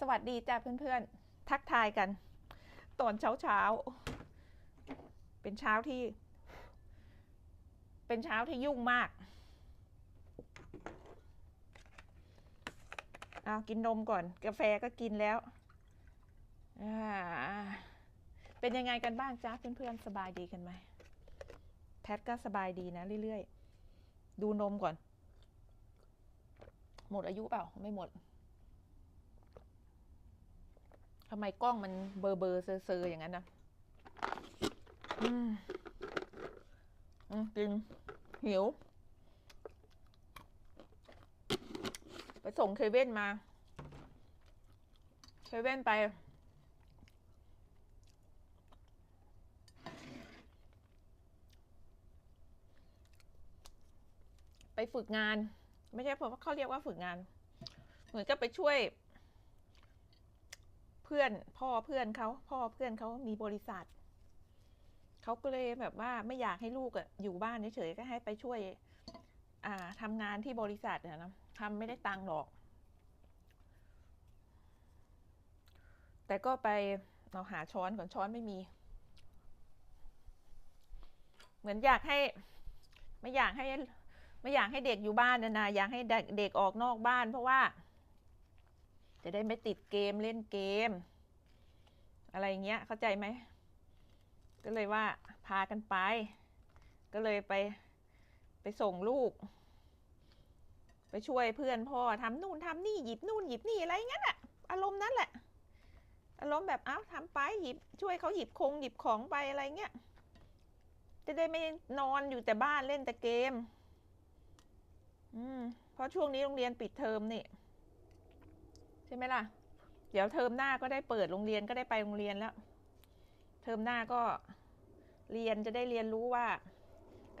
สวัสดีจ้าเพื่อนๆ ทักทายกัน ตอนเช้าเช้าๆเป็นเช้าที่ เป็นเช้าที่ยุ่งมากเอากินนมก่อน กาแฟก็กินแล้วอ่าเป็นยังไงกันบ้างจ้าเพื่อนๆ สบายดีกันไหมแพทก็สบายดีนะเรื่อยๆ ดูนมก่อน หมดอายุเปล่า ไม่หมด ทำไมกล้องมันเบอร์เบอร์เซอร์เซอร์อย่างนั้นนะอืมอืมกินหิว ไปส่งเคเว่นมา เคเว่นไป ไปฝึกงาน ไม่ใช่เพราะว่าเขาเรียกว่าฝึกงาน เหมือนกับไปช่วย เพื่อนพ่อเพื่อนเขาพ่อเพื่อนเขามีบริษัทเขาก็เลยแบบว่าไม่อยากให้ลูกอะอยู่บ้านเฉยๆก็ให้ไปช่วยอ่าทำงานที่บริษัทอะนะทำไม่ได้ตังค์หรอก แต่ก็ไปเราหาช้อนก่อนช้อนไม่มี เหมือนอยากให้ ไม่อยากให้ ไม่อยากให้เด็กอยู่บ้านนะนะอยากให้เด็กเด็กออกนอกบ้าน เพราะว่า จะได้ไม่ติดเกมเล่นเกม อะไรเงี้ยเข้าใจไหม ก็เลยว่าพากันไป ก็เลยไปไปส่งลูก ไปช่วยเพื่อนพ่อทำนู่นทำนี่หยิบนู่นหยิบนี่อะไรงั้นอะอารมณ์นั้นแหละ อารมณ์แบบเอ้าทำไปหยิบ ช่วยเขาหยิบคงหยิบของไปอะไรเงี้ยจะได้ไม่นอนอยู่แต่บ้านเล่นแต่เกม อืม เพราะช่วงนี้โรงเรียนปิดเทอมนี่ ใช่ไหมล่ะ เดี๋ยวเทอมหน้าก็ได้เปิดโรงเรียนก็ได้ไปโรงเรียนแล้ว เทอมหน้าก็เรียนจะได้เรียนรู้ว่า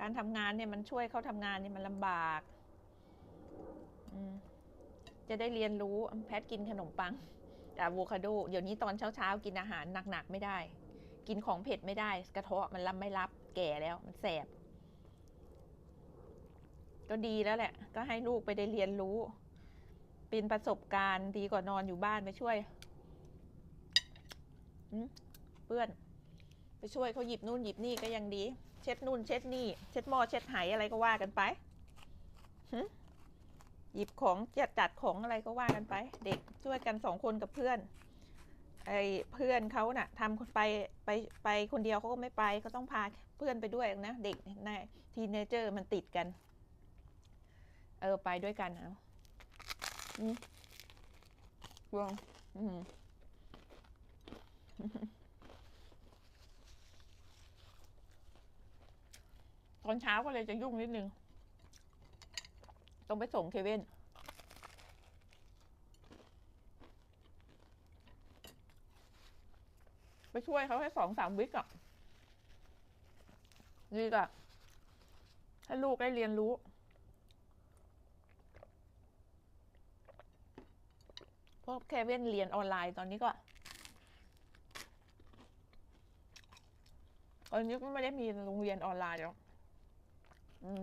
การทำงานเนี่ยมันช่วยเขาทำงานเนี่ยมันลำบากจะได้เรียนรู้แพทกินขนมปังอะโวคาโด เดี๋ยวนี้ตอนเช้าๆกินอาหารหนักๆไม่ได้ กินของเผ็ดไม่ได้ กระเทาะมันรับไม่รับแก่แล้วมันแสบ ก็ดีแล้วแหละ ก็ให้ลูกไปได้เรียนรู้ เป็นประสบการณ์ดีกว่านอนอยู่บ้านไปช่วยเพื่อน ไปช่วยเขาหยิบนู่นหยิบนี่ก็ยังดี เช็ดนู่นเช็ดนี่ เช็ดหม้อเช็ดไหอะไรก็ว่ากันไปหยิบของจัดจัดของอะไรก็ว่ากันไป เด็กช่วยกันสองคนกับเพื่อนไอ้เพื่อนเขาน่ะทำไปไปไปคนเดียวเขาก็ไม่ไปเขาต้องพาเพื่อนไปด้วยนะ เด็กในทีเนเจอร์มันติดกัน เออไปด้วยกันเอา อืมวงอืมตอนเช้าก็เลยจะยุ่งนิดนึง ต้องไปส่งเคเว่นไปช่วยเขาให้สองสามวิกอะดีกอะให้ลูกได้เรียนรู้ เพราะเคเว่นเรียนออนไลน์ตอนนี้ก็ตอนนี้ก็ไม่ได้มีโรงเรียนออนไลน์แล้วอืม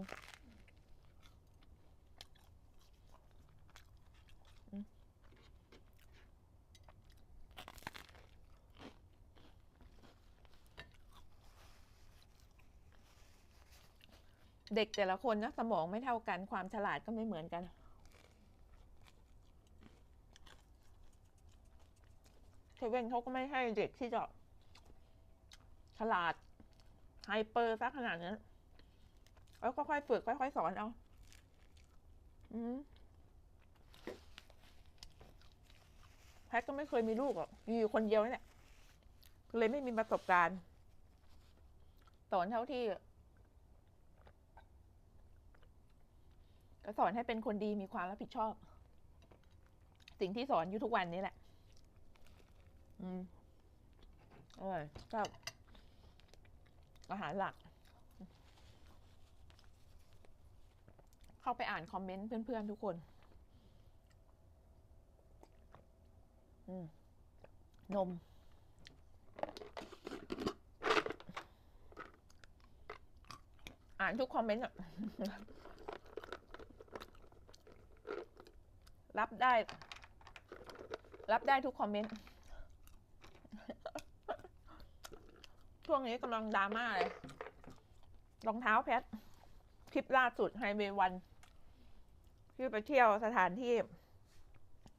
เด็กแต่ละคนนะสมองไม่เท่ากันความฉลาดก็ไม่เหมือนกัน เว่นเขาก็ไม่ให้เด็กที่จะฉลาดไฮเปอร์ซะขนาดนั้นแล้วค่อยๆฝึกค่อยๆสอนเอาอืมแพทก็ไม่เคยมีลูกหรอกมีอยู่คนเดียวนี่แหละเลยไม่มีประสบการณ์สอนเท่าที่ก็สอนให้เป็นคนดีมีความรับผิดชอบ สิ่งที่สอนอยู่ทุกวันนี้แหละ อืมอร่อยชอบอาหารหลัก เข้าไปอ่านคอมเมนต์เพื่อนๆทุกคน อืม นม อ่านทุกคอมเมนต์อะรับได้ รับได้ทุกคอมเมนต์ ช่วงนี้กำลังดราม่าเลยรองเท้าแพทคลิปล่าสุดไฮเวย์วันที่ไปเที่ยวสถานที่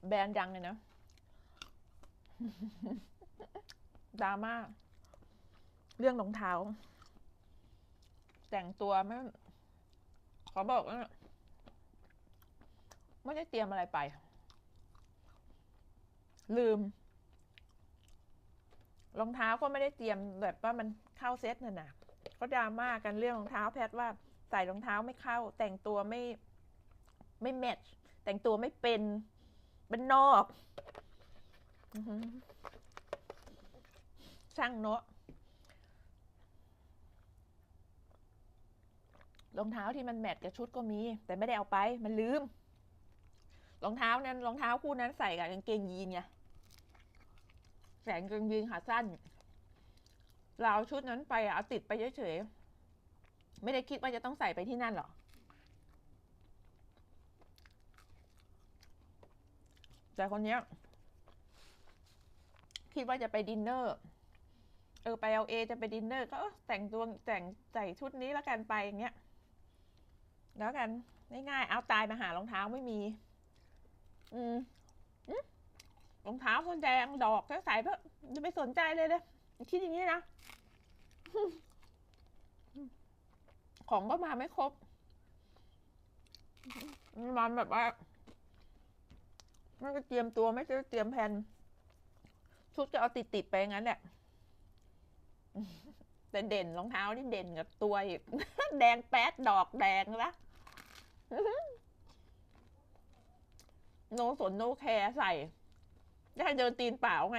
แบรนด์ดังเลยนะดราม่าเรื่องรองเท้า แต่งตัวไม่ขอบอกว่าไม่ได้เตรียมอะไรไป ลืม รองเท้าก็ไม่ได้เตรียมแบบว่ามันเข้าเซ็ตน่ะนะเขาดราม่ากันเรื่องรองเท้าแพทว่าใส่รองเท้าไม่เข้า แต่งตัวไม่ไม่แมทช์แต่งตัวไม่เป็นเป็นนอกช่างเนาะรองเท้าที่มันแมทกับชุดก็มี แต่ไม่ได้เอาไปมันลืมรองเท้านั้นรองเท้าคู่นั้นใส่กับกางเกงยีนไง ใส่กางเกงยีนขาสั้น เราเอาชุดนั้นไปเอาติดไปเฉยๆ ไม่ได้คิดว่าจะต้องใส่ไปที่นั่นหรอ แต่คนเนี้ย คิดว่าจะไปดินเนอร์ เออไปเอาเอจะไปดินเนอร์ ก็แต่งตัวแต่งใส่ชุดนี้แล้วกันไปอย่างเงี้ย แล้วกันง่ายๆเอาตายมาหารองเท้าไม่มี อืม รองเท้าคนแดงดอกก็ใส่เพื่อจะไปสนใจเลยเลยคิดอย่างนี้นะ ของก็มาไม่ครบ มันแบบว่าไม่ได้เตรียมตัวไม่ได้เตรียมแผนชุดจะเอาติดติดๆไปงั้นแหละแต่เด่นรองเท้านี่เด่นกับตัวอีกแดงแป๊ดดอกแดงละโนสนโนแคร์ใส่ ได้เดินตีนเปล่าไง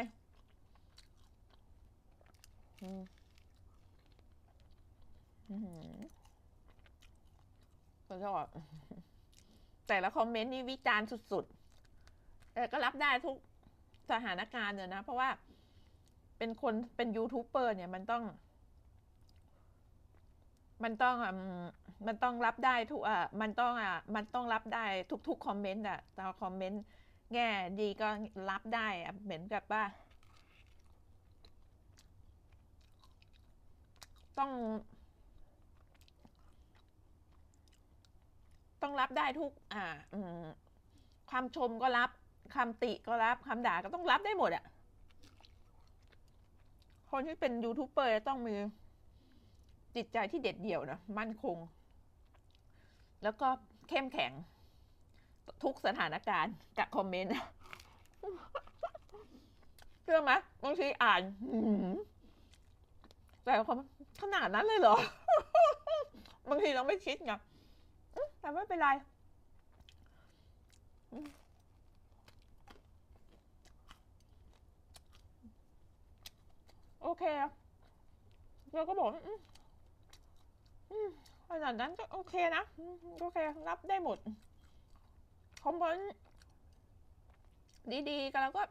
อืมอื้อหือก็ชอบแต่ละคอมเมนต์นี่วิจารณ์สุดๆ แต่ก็รับได้ทุกสถานการณ์เนี่ยนะ เพราะว่าเป็นคนเป็นยูทูบเบอร์เนี่ยมันต้อง มันต้องอืมมันต้องรับได้ทุกอะมันต้องอะมันต้องรับได้ทุกๆคอมเมนต์อะแต่คอมเมนต์ แง่ดีก็รับได้เหมือนกับว่า ต้อง ต้องรับได้ทุก อ่าอืมชมก็รับคำติก็รับคำด่าก็ต้องรับได้หมดอะคนที่เป็นยูทูบเบอร์ต้องมีจิตใจที่เด็ดเดี่ยวนะมั่นคง แล้วก็เข้มแข็ง ทุกสถานการณ์กับคอมเมนต์เชื่อไหมบางทีอ่านแต่คอมขนาดนั้นเลยเหรอ บางทีเราไม่คิดไงแต่ไม่เป็นไรโอเคเราก็บอกขนาดนั้นก็โอเคนะ โอเค รับได้หมด คอมเมนต์ดีๆก็เราก็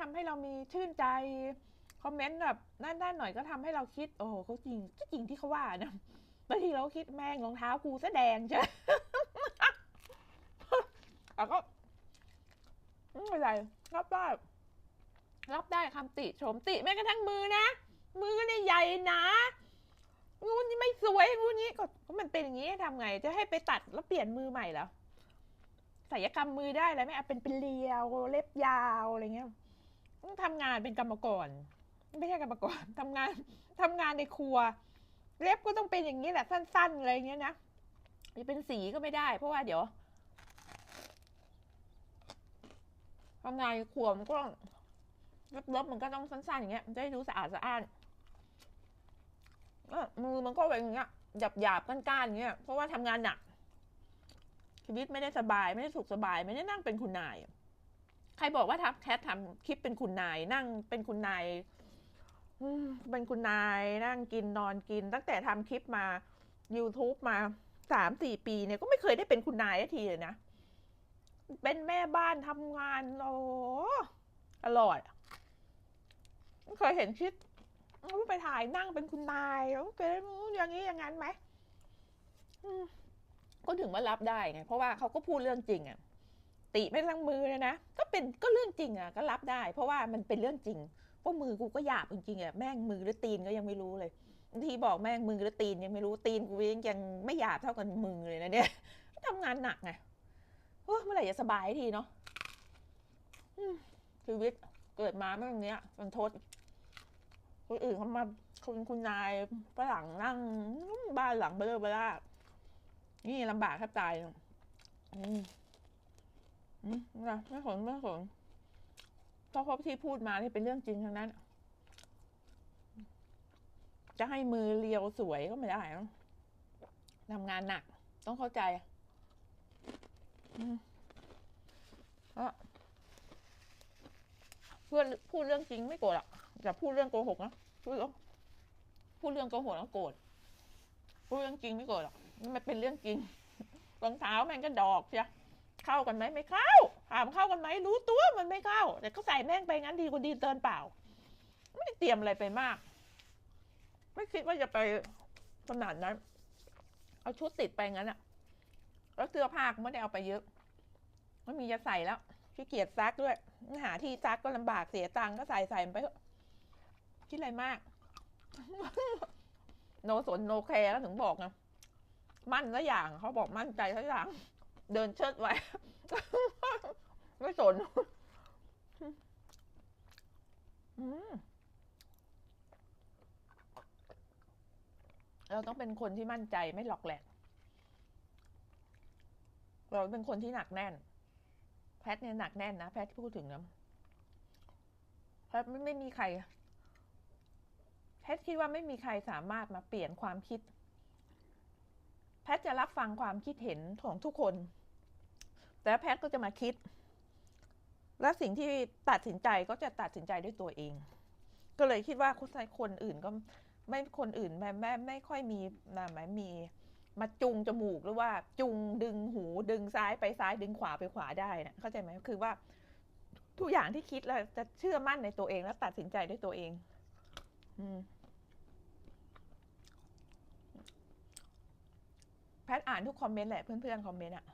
ทำให้เรามีชื่นใจคอมเมนต์แบบด้านๆหน่อยก็ทำให้เราคิด โอ้โหเขาจริงก็จริงที่เขาว่านะบางทีเราคิดแม่งรองเท้ากูแสแดงใช่แต่ก็ไม่เป็นไรรับได้รับได้คำติชมติแม้กระทั่งมือนะ มือเนี่ยใหญ่นะงูนี่ไม่สวยงูนี้ก็ก็มันเป็นอย่างนี้ทำไง จะให้ไปตัดแล้วเปลี่ยนมือใหม่แล้ว ศัลยกรรมมือได้แล้วไหมเอาเป็นเป็นเรียวเล็บยาวอะไรเงี้ยต้องทำงานเป็นกรรมกรไม่ใช่กรรมกรทำงานทำงานในครัว เล็บก็ต้องเป็นอย่างนี้แหละสั้นๆอะไรเงี้ยนะจะเป็นสีก็ไม่ได้ เพราะว่าเดี๋ยวทำงานในครัวมันก็เล็บๆมันก็ต้องสั้นๆอย่างเงี้ย มันจะได้ดูสะอาดสะอ้านมือมันก็เป็นอย่างเงี้ยหยาบหยาบๆก้านๆอย่างเงี้ย เพราะว่าทำงานหนัก ชีวิตไม่ได้สบายไม่ได้สุขสบาย ไม่ได้นั่งเป็นคุณนาย ใครบอกว่าทับแคททำคลิปเป็นคุณนาย นั่งเป็นคุณนายเป็นคุณนายนั่งกินนอนกิน ตั้งแต่ทำคลิปมา YouTube มาสามสี่ปีเนี่ยก็ไม่เคยได้เป็นคุณนายทีเลยนะ เป็นแม่บ้านทำงานโอ้อร่อยไม่เคยเห็นคลิปไปถ่ายนั่งเป็นคุณนายโอเคอย่างนี้อย่างนั้นไหม ก็ถึงว่ารับได้ไงเพราะว่าเขาก็พูดเรื่องจริงอะติไม่ทั้งมือเลยนะก็เป็นก็เรื่องจริงอะก็รับได้ เพราะว่ามันเป็นเรื่องจริงพราะมือกูก็หยาบจริงๆอะแม่งมือหรือตีนก็ยังไม่รู้เลยบางทีบอกแม่งมือหรือตีนยังไม่รู้ตีนกูยังยังไม่หยาบเท่ากันมือเลยนะเนี่ยทำงานหนักไงเฮ้ยเมื่อไหร่จะสบายทีเนาะชีวิตเกิดมาเมื่อเนี้ยมันทดคนอื่นเขามาคุณคุณนายฝรั่งนั่งบ้านหลังเบลอเบล่า นี่ลำบากแทบตายอืมอืมนะไม่สนไม่สนเพราะพราะที่พูดมาที่เป็นเรื่องจริงทั้งนั้น จะให้มือเรียวสวยก็ไม่ได้ทำงานหนัก ต้องเข้าใจอืมเพราะเพื่อนพูดเรื่องจริงไม่โกรธหรอกแต่พูดเรื่องโกหกนะพูดเรื่องพูดเรื่องโกหกแล้วโกรธ พูดเรื่องจริงไม่โกรธหรอกมันเป็นเรื่องจริงรองเท้าแม่งก็ดอกเชียเข้ากันไหมไม่เข้าถามเข้ากันไหมรู้ตัวมันไม่เข้า แต่เขาใส่แม่งไปงั้นดีกว่าดีเดินเปล่า ไม่ได้เตรียมอะไรไปมาก ไม่คิดว่าจะไปขนาดนั้น เอาชุดติดไปงั้นอะแล้วเสื้อผ้าก็ไม่ได้เอาไปเยอะไม่มีจะใส่แล้วขี้เกียจซักด้วย หาที่ซักก็ลำบากเสียตังค์ก็ใส่ใส่ไปคิดอะไรมาก โนสนโนแคร์ก็ถึงบอกไงมั่นซะอย่างเขาบอกมั่นใจซะอย่าง เดินเชิดไว้ ไม่สนเราต้องเป็นคนที่มั่นใจไม่หลอกแหลก เราเป็นคนที่หนักแน่น แพทเนี่ยหนักแน่นนะแพทที่พูดถึงนะแพทไม่ไม่มีใคร พทคิดว่าไม่มีใครสามารถมาเปลี่ยนความคิด แพทจะรับฟังความคิดเห็นของทุกคน แต่แพทก็จะมาคิด และสิ่งที่ตัดสินใจก็จะตัดสินใจด้วยตัวเอง ก็เลยคิดว่าคนคนอื่นก็ไม่คนอื่นแม่แม่ไม่ค่อยมีนะหมายมีมาจุงจมูกหรือว่าจุงดึงหูดึงซ้ายไปซ้ายดึงขวาไปขวาได้นะเข้าใจไหมคือว่า ทุกอย่างที่คิดแล้วจะเชื่อมั่นในตัวเอง แล้วตัดสินใจด้วยตัวเอง อืม แพทย์อ่านทุกคอมเมนต์แหละเพื่อนๆคอมเมนต์อะ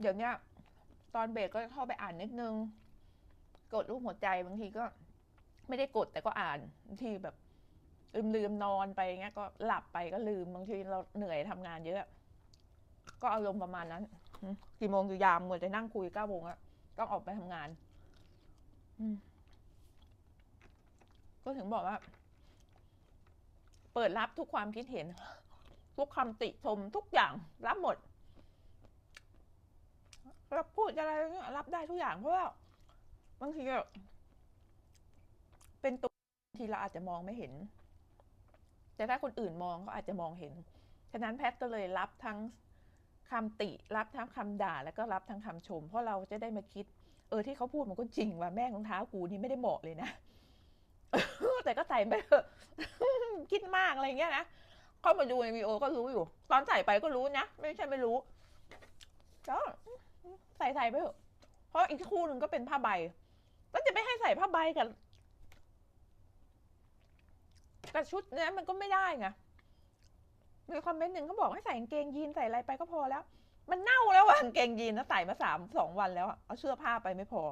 เดี๋ยวนี้ตอนเบรกก็เข้าไปอ่านนิดนึง กดรูปหัวใจบางทีก็ ไม่ได้กดแต่ก็อ่านบางทีแบบลืมลืมนอนไปเงี้ยก็หลับไปก็ลืมบางทีเราเหนื่อยทำงานเยอะ ก็อารมณ์ประมาณนั้นกี่โมงอยู่ยามหมดจะนั่งคุยเก้าโมงอะต้องออกไปทำงาน อืก็ถึงบอกว่า เปิดรับทุกความคิดเห็น ทุกคำติชมทุกอย่างรับหมดรับพูดอะไรรับได้ทุกอย่างเพราะว่าบางทีเป็นตัวทีเราอาจจะมองไม่เห็น แต่ถ้าคนอื่นมองเขาอาจจะมองเห็น ฉะนั้นแพทย์ก็เลยรับทั้งคำติ รับทั้งคำด่า แล้วก็รับทั้งคำชม เพราะเราจะได้มาคิด เออที่เขาพูดมันก็จริงว่าแม่งรองเท้ากูนี่ไม่ได้เหมาะเลยนะ แต่ก็ใส่ไปคิดมากอะไรเงี้ยนะ เข้ามาดูในวีดีโอก็รู้อยู่ ตอนใส่ไปก็รู้นะ ไม่ใช่ไม่รู้ก็ใส่ใส่ไปเถอะเพราะอีกคู่หนึ่งก็เป็นผ้าใบ แล้วจะไปให้ใส่ผ้าใบกับกับชุดเนี้ยมันก็ไม่ได้ไงมีคอมเมนต์หนึ่งเขาบอกให้ใส่กางเกงยีนใส่อะไรไปก็พอแล้ว มันเน่าแล้วอะกางเกงยีนนะใส่มาสามสองวันแล้วอะเอาเสื้อผ้าไปไม่พอ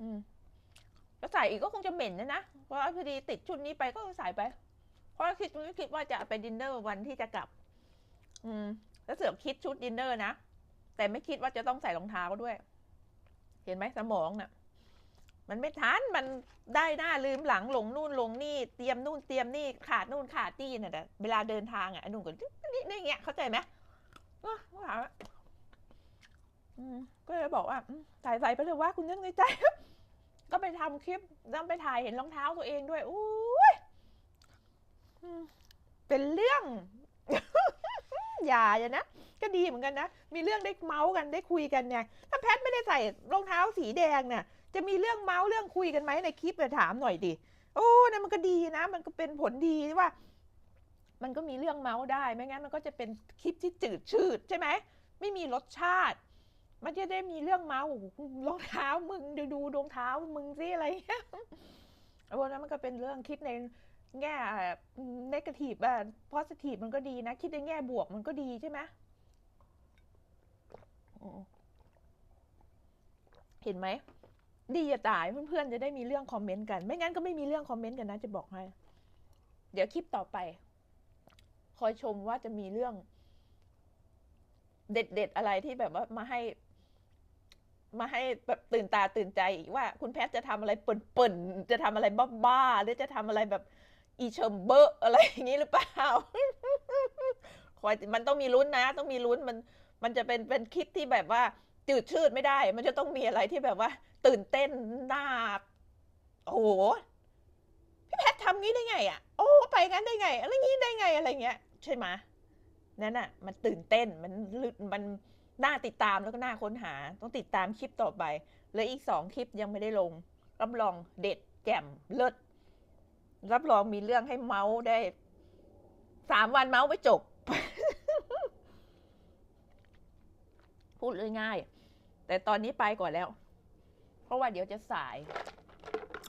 อืม ก็ใส่อีกก็คงจะเหม็นนะนะเพราะพอดีติดชุดนี้ไปก็ใส่ไป เพราะคิดคิดว่าจะไปดินเนอร์วันที่จะกลับ อืม แล้วเสือกคิดชุดดินเนอร์นะแต่ไม่คิดว่าจะต้องใส่รองเท้าด้วย เห็นไหมสมองน่ะ มันไม่ทันมันได้หน้าลืมหลังหลงนู่นหลงนี่เตรียมนู่นเตรียมนี่ขาดนู่นขาดนี่น่ะแต่เวลาเดินทางอะไอ้นุ่นก็นี่นี่เงี้ยเข้าใจไหมว้าว้ามก็เลยบอกว่าใส่ใส่ไปเลยว่าคุณนึกในใจ ก็ไปทำคลิปแล้วไปถ่ายเห็นรองเท้าตัวเองด้วยอุ้ยเป็นเรื่อง อย่าอย่านะ ก็ดีเหมือนกันนะ มีเรื่องได้เมาส์กันได้คุยกันไงถ้าแพทไม่ได้ใส่รองเท้าสีแดงเนี่ยจะมีเรื่องเมาส์เรื่องคุยกันไหมในคลิปเนี่ยถามหน่อยดิโอ้นั่นมันก็ดีนะ มันก็เป็นผลดีว่า มันก็มีเรื่องเมาส์ได้ ไม่งั้นมันก็จะเป็นคลิปที่จืดชืดใช่ไหม ไม่มีรสชาติ มันจะได้มีเรื่องเมาส์โอ้โหรองเท้ามึงดูดูรองเท้ามึงสิอะไรเงี้ยพวกนั้นมันก็เป็นเรื่องคิดในแง่นกาทีฟอะโพสิทีฟมันก็ดีนะ คิดในแง่บวกมันก็ดีใช่ไหมอืมเห็นไหม ดีจะตายเพื่อนๆจะได้มีเรื่องคอมเมนต์กัน ไม่งั้นก็ไม่มีเรื่องคอมเมนต์กันนะจะบอกให้ เดี๋ยวคลิปต่อไป คอยชมว่าจะมีเรื่อง เด็ดๆอะไรที่แบบว่ามาให้ มาให้แบบตื่นตาตื่นใจอีกว่า คุณแพทย์จะทำอะไรเปิ่นๆจะทำอะไรบ้าๆหรือจะทำอะไรแบบอีเชิมเบอร์อะไรอย่างนี้หรือเปล่าคอยมันต้องมีลุ้นนะ ต้องมีลุ้นมันมันจะเป็นเป็นคลิปที่แบบว่าจืดชืดไม่ได้ มันจะต้องมีอะไรที่แบบว่า ตื่นเต้นน่าโอ้โหพี่แพทย์ทำงี้ได้ไง อะ โอ้ไปงั้นได้ไงอะไรงี้ได้ไงอะไรเงี้ย ใช่ไหมนั่นอะ มันตื่นเต้นมันลึกมัน น่าติดตามแล้วก็น่าค้นหา ต้องติดตามคลิปต่อไปเหลืออีกสองคลิปยังไม่ได้ลง รับรองเด็ดแจ่มเลิศรับรองมีเรื่องให้เมาส์ได้สามวันเมาส์ไม่จบ พูดง่ายๆแต่ตอนนี้ไปก่อนแล้ว เพราะว่าเดี๋ยวจะสาย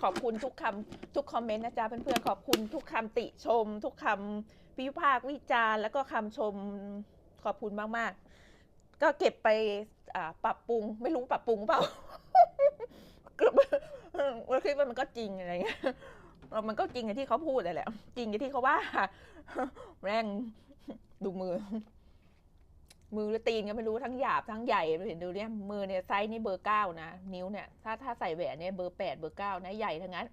ขอบคุณทุกคำทุกคอมเมนต์นะจ๊ะเพื่อนๆขอบคุณทุกคำติชม ทุกคำวิพากษ์วิจารณ์แล้วก็คำชมขอบคุณมากๆ ก็เก็บไปปรับปรุง ไม่รู้ปรับปรุงเปล่าเราคิดว่ามันก็จริงอะไรเงี้ยมันก็จริงอย่างที่เขาพูดเลยแหละ จริงอย่างที่เขาว่าแม่งดูมือ มือหรือตีนก็ไม่รู้ทั้งหยาบทั้งใหญ่เห็นดูเนี่ยมือเนี่ยไซส์นี่เบอร์เก้านะนิ้วเนี่ยถ้าถ้าใส่แหวนเนี่ยเบอร์แปดเบอร์เก้านะใหญ่ทั้งนั้น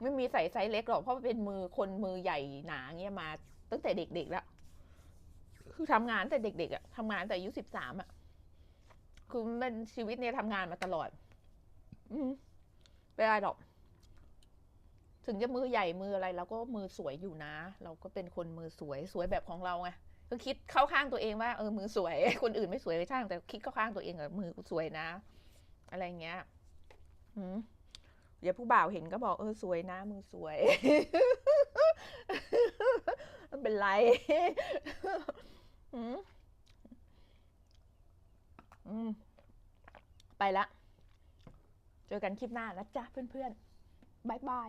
ไม่มีใส่ไซส์เล็กหรอกเพราะเป็นมือคนมือใหญ่หนาเงี้ยมา ตั้งแต่เด็กๆแล้ว คือทำงานแต่เด็กๆอะทำงานแต่อายุสิบสามอะคือมันชีวิตเนี่ยทำงานมาตลอด อืมไม่ได้หรอก ถึงจะมือใหญ่มืออะไรเราก็มือสวยอยู่นะ เราก็เป็นคนมือสวยสวยแบบของเราไงก็คิดเข้าข้างตัวเองว่าเออมือสวย คนอื่นไม่สวยก็ช่างแต่คิดเข้าข้างตัวเองอะมือสวยนะ อะไรเงี้ยอืมเดี๋ยวผู้บ่าวเห็นก็บอกเออสวยนะมือสวยไม่เป็นไร อืมอืม ไปละ เจอกันคลิปหน้านะจ๊ะเพื่อนๆบายบาย